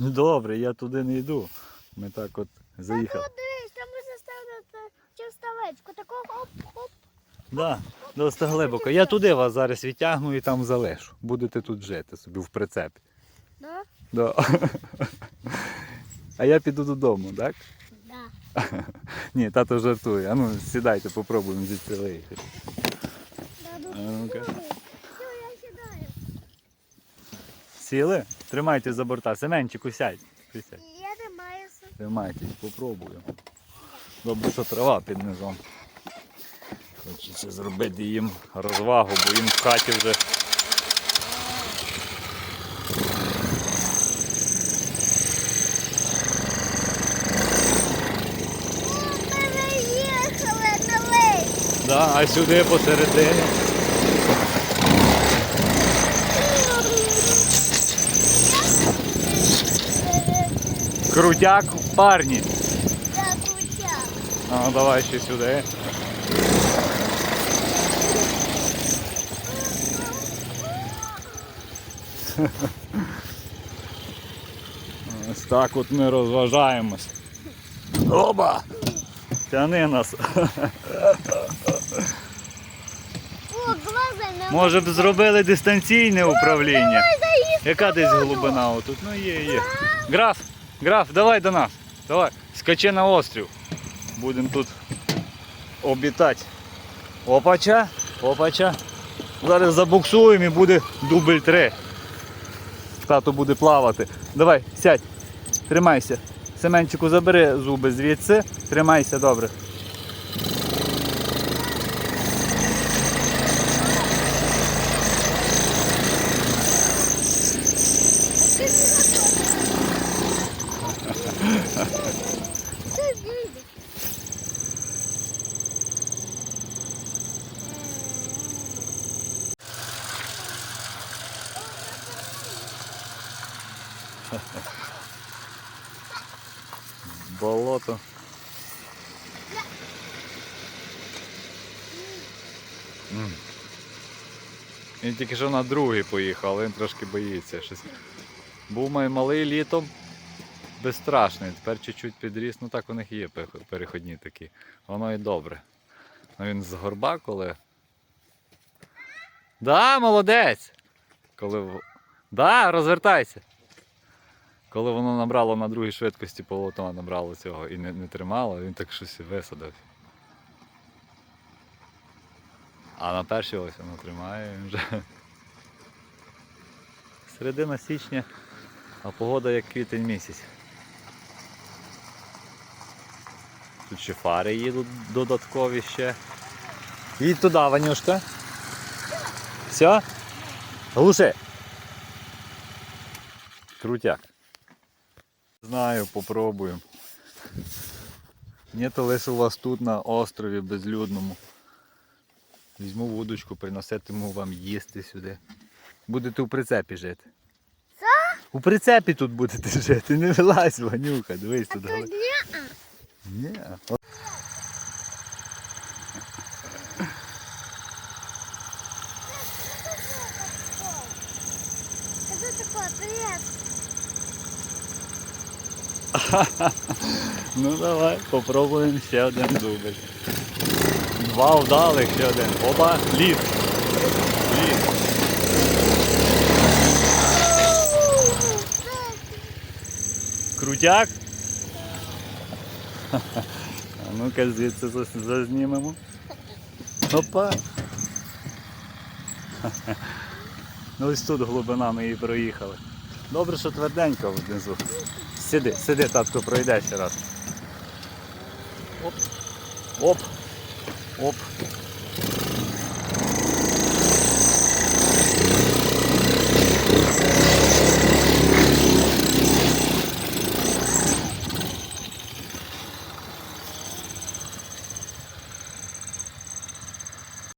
Добре, я туди не йду. Ми так от заїхали. Тут дивись, там ми заставили частовечку. Такого хоп-хоп. Да, досить глибоко. Я туди вас зараз відтягну і там залишу. Будете тут жити собі в прицепі. Да? Да. А я піду додому, так? Да. Ні, тато жартує. А ну сідайте, попробуємо звідси виїхати. Да, ну, Все, я сідаю. Сіли? Тримайте за борта. Семенчику сядь. Присядь. Я не маю с- Тримайте, попробуємо. Добре, що трава під низом. Хочеться зробити їм розвагу, бо їм в хаті вже. Переїхали на лейк. Да, а сюди посередині. Крутяк парні. Так, крутя. А, ну, давай ще сюди. Ось так от ми розважаємось. Оба! Тяни нас. О, глаза на Може б зробили дистанційне управління. Яка десь глибина отут? Ну є, є. Граф, граф, давай до нас. Давай, скачи на острів. Будемо тут обітати. Опача, опача. Зараз забуксуємо і буде дубль 3. Тато буде плавати. Давай, сядь, тримайся. Семенчику, забери зуби звідси. Тримайся добре. Болото. Він тільки що на другий поїхав, але він трошки боїться. Щось. Був май малий літом, безстрашний. Тепер чуть-чуть підріс, ну так у них є переходні такі. Воно і добре. Ну він з горба, коли. Да, молодець! Коли. Да, розвертайся. Коли воно набрало на другій швидкості полотна набрало цього і не, не тримало, він так щось висадив. А на першій ось воно тримає він вже. Середина січня, а погода як квітень місяць. Тут ще фари їдуть додаткові ще. Їдь туди, Ванюшка. Все? Глуши. Крутяк. Знаю, попробуємо. Ні, то лише у вас тут на острові безлюдному. Візьму вудочку, приноситиму вам їсти сюди. Будете у прицепі жити. Що? У прицепі тут будете жити, не вилазь, Ванюха, дивись гали- ні. Привіт. Ну давай, попробуємо ще один дубль. Два вдалих, ще один. Оба, лід. Лід. Крутяк. А ну-ка звідси зазнімемо. Опа. Ну ось тут глибина ми її проїхали. Добре, що тверденько внизу. Сиди, сиди, татко, ще раз. Оп. Оп. Оп.